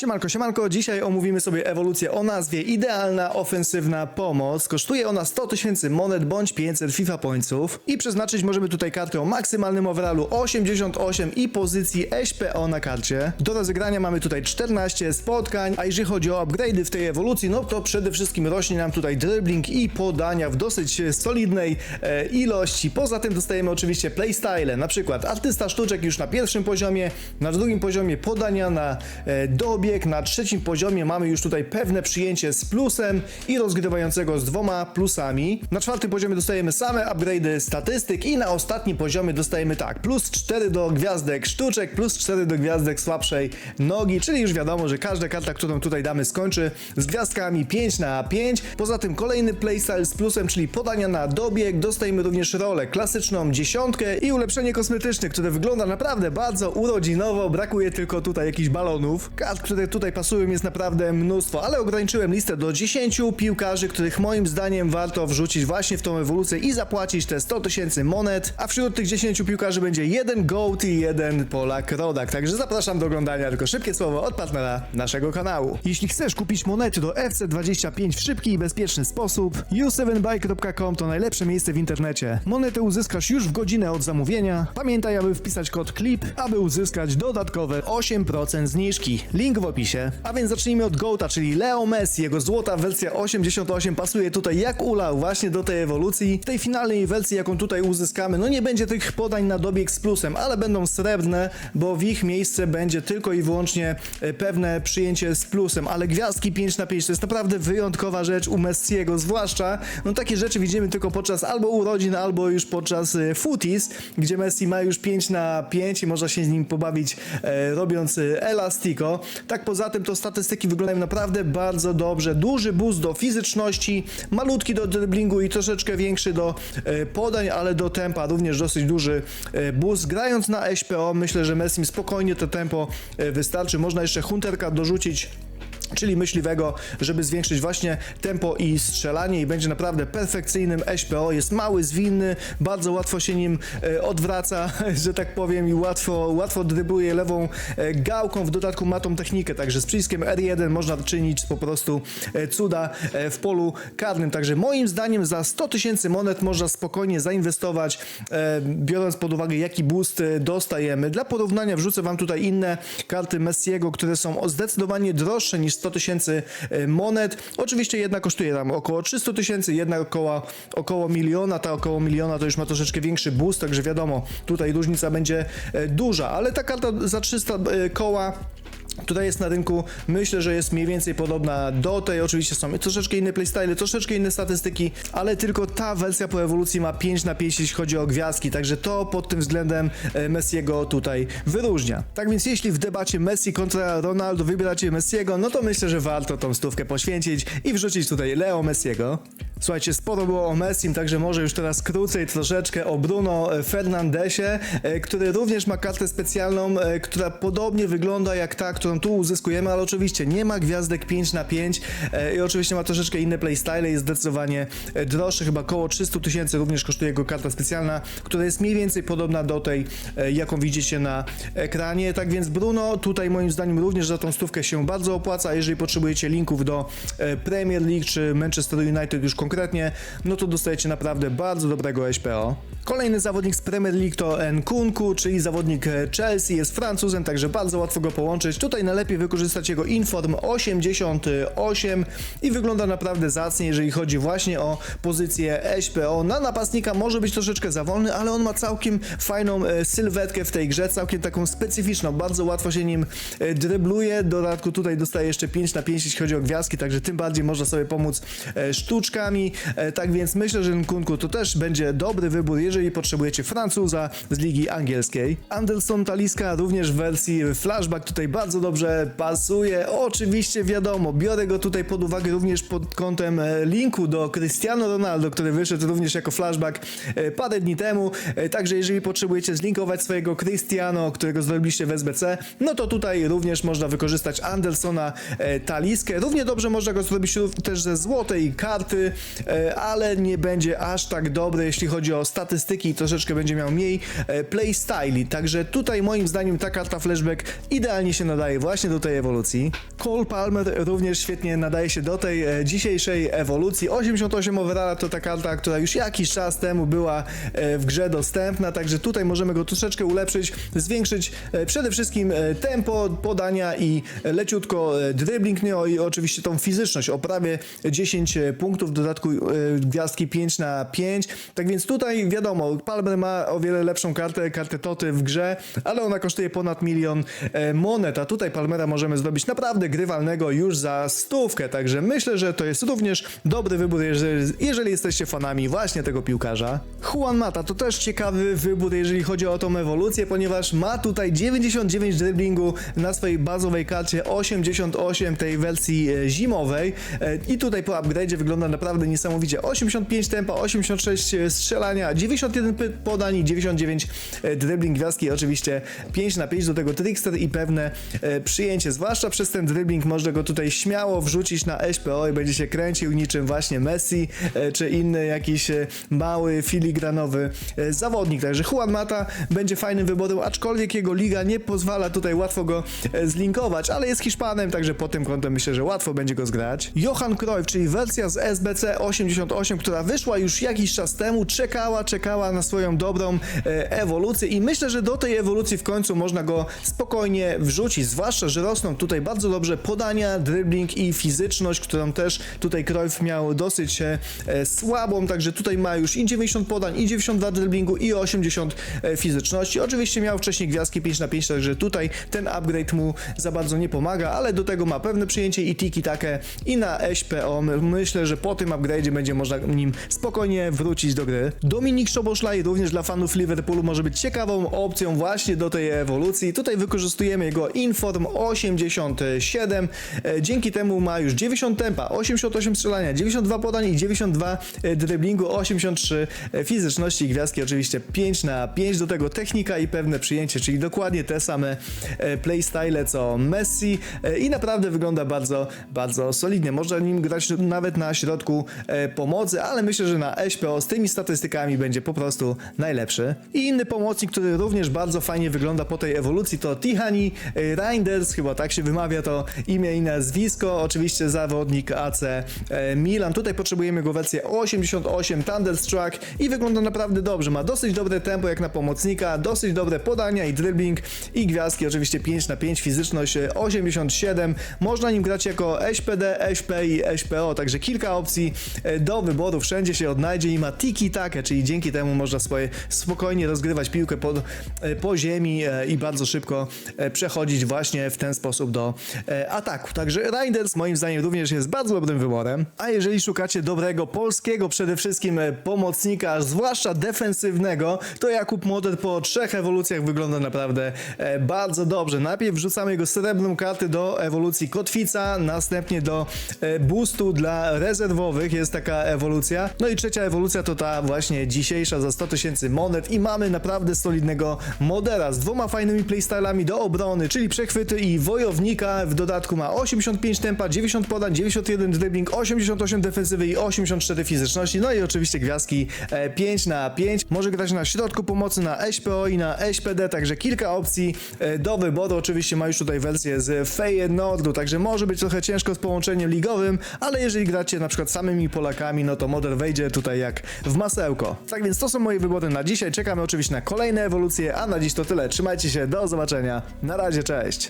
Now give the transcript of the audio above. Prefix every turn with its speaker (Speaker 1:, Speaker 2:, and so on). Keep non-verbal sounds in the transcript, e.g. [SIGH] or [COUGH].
Speaker 1: Siemanko, siemanko, dzisiaj omówimy sobie ewolucję o nazwie Idealna Ofensywna Pomoc. Kosztuje ona 100 tysięcy monet bądź 500 FIFA pońców i przeznaczyć możemy tutaj kartę o maksymalnym overallu 88 i pozycji SPO na karcie. Do rozegrania mamy tutaj 14 spotkań, a jeżeli chodzi o upgrade'y w tej ewolucji, no to przede wszystkim rośnie nam tutaj dribbling i podania w dosyć solidnej e, ilości. Poza tym dostajemy oczywiście playstyle, na przykład artysta sztuczek już na pierwszym poziomie, na drugim poziomie podania na e, na trzecim poziomie mamy już tutaj pewne przyjęcie z plusem i rozgrywającego z dwoma plusami. Na czwartym poziomie dostajemy same upgrade'y statystyk i na ostatnim poziomie dostajemy tak, plus 4 do gwiazdek sztuczek, plus 4 do gwiazdek słabszej nogi, czyli już wiadomo, że każda karta, którą tutaj damy skończy z gwiazdkami 5 na 5. Poza tym kolejny playstyle z plusem, czyli podania na dobieg, dostajemy również rolę klasyczną dziesiątkę i ulepszenie kosmetyczne, które wygląda naprawdę bardzo urodzinowo, brakuje tylko tutaj jakichś balonów. Kart, które tutaj pasują jest naprawdę mnóstwo, ale ograniczyłem listę do 10 piłkarzy, których moim zdaniem warto wrzucić właśnie w tą ewolucję i zapłacić te 100 tysięcy monet, a wśród tych 10 piłkarzy będzie jeden GOAT i jeden Polak Rodak, także zapraszam do oglądania, tylko szybkie słowo od partnera naszego kanału. Jeśli chcesz kupić monety do FC25 w szybki i bezpieczny sposób, u7bike.com to najlepsze miejsce w internecie. Monety uzyskasz już w godzinę od zamówienia. Pamiętaj, aby wpisać kod CLIP, aby uzyskać dodatkowe 8% zniżki. Link w opisie. A więc zacznijmy od GOATA, czyli Leo Messi. Jego złota wersja 88 pasuje tutaj jak ulał właśnie do tej ewolucji. W tej finalnej wersji, jaką tutaj uzyskamy, no nie będzie tych podań na dobieg z plusem, ale będą srebrne, bo w ich miejsce będzie tylko i wyłącznie e, pewne przyjęcie z plusem, ale gwiazdki 5 na 5 to jest naprawdę wyjątkowa rzecz u Messiego, zwłaszcza no takie rzeczy widzimy tylko podczas albo urodzin, albo już podczas e, footies, gdzie Messi ma już 5 na 5 i można się z nim pobawić e, robiąc e, elastico. Tak poza tym to statystyki wyglądają naprawdę bardzo dobrze. Duży boost do fizyczności, malutki do dribblingu i troszeczkę większy do e, podań, ale do tempa również dosyć duży e, boost. Grając na SPO myślę, że Messi spokojnie to tempo e, wystarczy. Można jeszcze Hunterka dorzucić czyli myśliwego, żeby zwiększyć właśnie tempo i strzelanie i będzie naprawdę perfekcyjnym SPO. Jest mały, zwinny, bardzo łatwo się nim e, odwraca, [LAUGHS] że tak powiem i łatwo, łatwo drybluje lewą e, gałką, w dodatku ma tą technikę, także z przyciskiem R1 można czynić po prostu e, cuda w polu karnym, także moim zdaniem za 100 tysięcy monet można spokojnie zainwestować, biorąc pod uwagę jaki boost dostajemy. Dla porównania wrzucę wam tutaj inne karty Messiego, które są zdecydowanie droższe niż 100 tysięcy e, monet. Oczywiście jedna kosztuje tam około 300 tysięcy, jedna około, około miliona, ta około miliona to już ma troszeczkę większy boost, także wiadomo, tutaj różnica będzie e, duża, ale ta karta za 300 e, koła Tutaj jest na rynku, myślę, że jest mniej więcej podobna do tej. Oczywiście są troszeczkę inne playstyle, troszeczkę inne statystyki, ale tylko ta wersja po ewolucji ma 5 na 5, jeśli chodzi o gwiazdki, także to pod tym względem e, Messiego tutaj wyróżnia. Tak więc jeśli w debacie Messi kontra Ronaldo wybieracie Messiego, no to myślę, że warto tą stówkę poświęcić i wrzucić tutaj Leo Messiego. Słuchajcie, sporo było o Messim, także może już teraz krócej troszeczkę o Bruno Fernandesie, e, który również ma kartę specjalną, e, która podobnie wygląda jak ta, którą tu uzyskujemy, ale oczywiście nie ma gwiazdek 5 na 5 e, i oczywiście ma troszeczkę inne playstyle, jest zdecydowanie e, droższy, chyba około 300 tysięcy również kosztuje jego karta specjalna, która jest mniej więcej podobna do tej, e, jaką widzicie na ekranie. Tak więc Bruno tutaj moim zdaniem również za tą stówkę się bardzo opłaca, jeżeli potrzebujecie linków do e, Premier League czy Manchester United już konkretnie, no to dostajecie naprawdę bardzo dobrego SPO. Kolejny zawodnik z Premier League to Nkunku, czyli zawodnik e, Chelsea, jest Francuzem, także bardzo łatwo go połączyć. Tutaj najlepiej wykorzystać jego Inform 88 i wygląda naprawdę zacnie, jeżeli chodzi właśnie o pozycję SPO. Na napastnika może być troszeczkę za wolny, ale on ma całkiem fajną e, sylwetkę w tej grze, całkiem taką specyficzną, bardzo łatwo się nim e, drybluje. Dodatku tutaj dostaje jeszcze 5 na 5, jeśli chodzi o gwiazdki, także tym bardziej można sobie pomóc sztuczkami. E, tak więc myślę, że Nkunku to też będzie dobry wybór, jeżeli potrzebujecie Francuza z ligi angielskiej. Anderson Taliska również w wersji flashback tutaj bardzo dobrze pasuje. Oczywiście wiadomo, biorę go tutaj pod uwagę również pod kątem e, linku do Cristiano Ronaldo, który wyszedł również jako flashback e, parę dni temu. Także jeżeli potrzebujecie zlinkować swojego Cristiano, którego zrobiliście w SBC, no to tutaj również można wykorzystać Andersona Taliskę. Równie dobrze można go zrobić też ze złotej karty, ale nie będzie aż tak dobry, jeśli chodzi o statystyki i troszeczkę będzie miał mniej e, playstyli. Także tutaj moim zdaniem ta karta flashback idealnie się nadaje właśnie do tej ewolucji. Cole Palmer również świetnie nadaje się do tej e, dzisiejszej ewolucji. 88 overalla to ta karta, która już jakiś czas temu była e, w grze dostępna, także tutaj możemy go troszeczkę ulepszyć, zwiększyć e, przede wszystkim e, tempo podania i leciutko e, dribbling, no i oczywiście tą fizyczność o prawie 10 punktów, w dodatku e, gwiazdki 5 na 5. Tak więc tutaj wiadomo, Palmer ma o wiele lepszą kartę, kartę Toty w grze, ale ona kosztuje ponad milion e, monet, a tutaj Palmera możemy zrobić naprawdę grywalnego już za stówkę, także myślę, że to jest również dobry wybór, jeżeli, jeżeli jesteście fanami właśnie tego piłkarza. Juan Mata to też ciekawy wybór, jeżeli chodzi o tą ewolucję, ponieważ ma tutaj 99 driblingu na swojej bazowej karcie, 88 tej wersji e, zimowej i tutaj po upgrade'zie wygląda naprawdę niesamowicie. 85 tempa, 86 strzelania, 91 py- podań i 99 e, dribbling gwiazdki, oczywiście 5 na 5 do tego trickster i pewne e, przyjęcie, zwłaszcza przez ten dribbling można go tutaj śmiało wrzucić na SPO i będzie się kręcił niczym właśnie Messi e, czy inny jakiś e, mały filigranowy e, zawodnik, także Juan Mata będzie fajnym wyborem, aczkolwiek jego liga nie pozwala tutaj łatwo go e, zlinkować, ale jest Hiszpanem, także pod tym kątem myślę, że łatwo będzie go zgrać. Johan Cruyff, czyli wersja z SBC 88, która wyszła już jakiś czas temu, czekała, czekała na swoją dobrą e, ewolucję i myślę, że do tej ewolucji w końcu można go spokojnie wrzucić, zwłaszcza, że rosną tutaj bardzo dobrze podania, dribbling i fizyczność, którą też tutaj Cruyff miał dosyć e, e, słabą, także tutaj ma już i 90 podań, i 92 dribblingu, i 80 e, fizyczności. Oczywiście miał wcześniej gwiazdki 5 na 5, także tutaj ten upgrade mu za bardzo nie pomaga, ale do tego ma pewne przyjęcie i tiki takie i na SPO. My- Myślę, że po tym upgrade'zie będzie można nim spokojnie wrócić do gry. Dominik Szoboszlaj również dla fanów Liverpoolu może być ciekawą opcją właśnie do tej ewolucji. Tutaj wykorzystujemy jego Inform 87. E, Dzięki temu ma już 90 tempa, 88 strzelania, 92 podań i 92 e, dribblingu, 83 fizyczności i gwiazdki oczywiście 5 na 5 do tego technika i pewne przyjęcie, czyli dokładnie te same e, playstyle co Messi e, i naprawdę wygląda bardzo, bardzo solidnie. Można nim grać nawet na środku e, pomocy, ale myślę, że na SPO z tymi statystykami będzie po prostu najlepszy. I inny pomocnik, który również bardzo fajnie wygląda po tej ewolucji to Tihani e, Reinders, chyba tak się wymawia to imię i nazwisko, oczywiście zawodnik AC e, Milan. Tutaj potrzebujemy go wersję 88 Thunderstruck i wygląda naprawdę dobrze. Ma dosyć dobre tempo jak na pomocnika, dosyć dobre podania i dribbling i gwiazdki, oczywiście 5 na 5 fizyczność e, 87. Można nim grać jako SPD, SP i SPO, także kilka opcji e, do wyboru, wszędzie się odnajdzie i ma tiki takie, czyli dzięki temu można swoje spokojnie rozgrywać piłkę pod, e, po ziemi e, i bardzo szybko e, przechodzić właśnie w ten sposób do e, ataku. Także Riders moim zdaniem również jest bardzo dobrym wyborem. A jeżeli szukacie dobrego polskiego przede wszystkim e, pomocnika, zwłaszcza defensywnego, to Jakub Moder po trzech ewolucjach wygląda naprawdę e, bardzo dobrze. Najpierw wrzucamy jego srebrną kartę do ewolucji kotwica, następnie do e, boostu dla rezerwowych jest taka ewolucja. No i trzecia ewolucja to ta właśnie dzisiejsza za 100 tysięcy monet i mamy naprawdę solidnego modera z dwoma fajnymi playstylami do obrony, czyli przechwyty i wojownika. W dodatku ma 85 tempa, 90 podań, 91 dribbling, 88 defensywy i 84 fizyczności. No i oczywiście gwiazdki e, 5 na 5. Może grać na środku pomocy, na SPO i na SPD, także kilka opcji e, do wyboru. Oczywiście ma już tutaj wersję z Feyenoordu, także może być trochę ciężko z połączeniem ligowym, ale jeżeli gracie na przykład Polakami, no to model wejdzie tutaj jak w masełko. Tak więc to są moje wybory na dzisiaj. Czekamy oczywiście na kolejne ewolucje, a na dziś to tyle. Trzymajcie się, do zobaczenia. Na razie, cześć.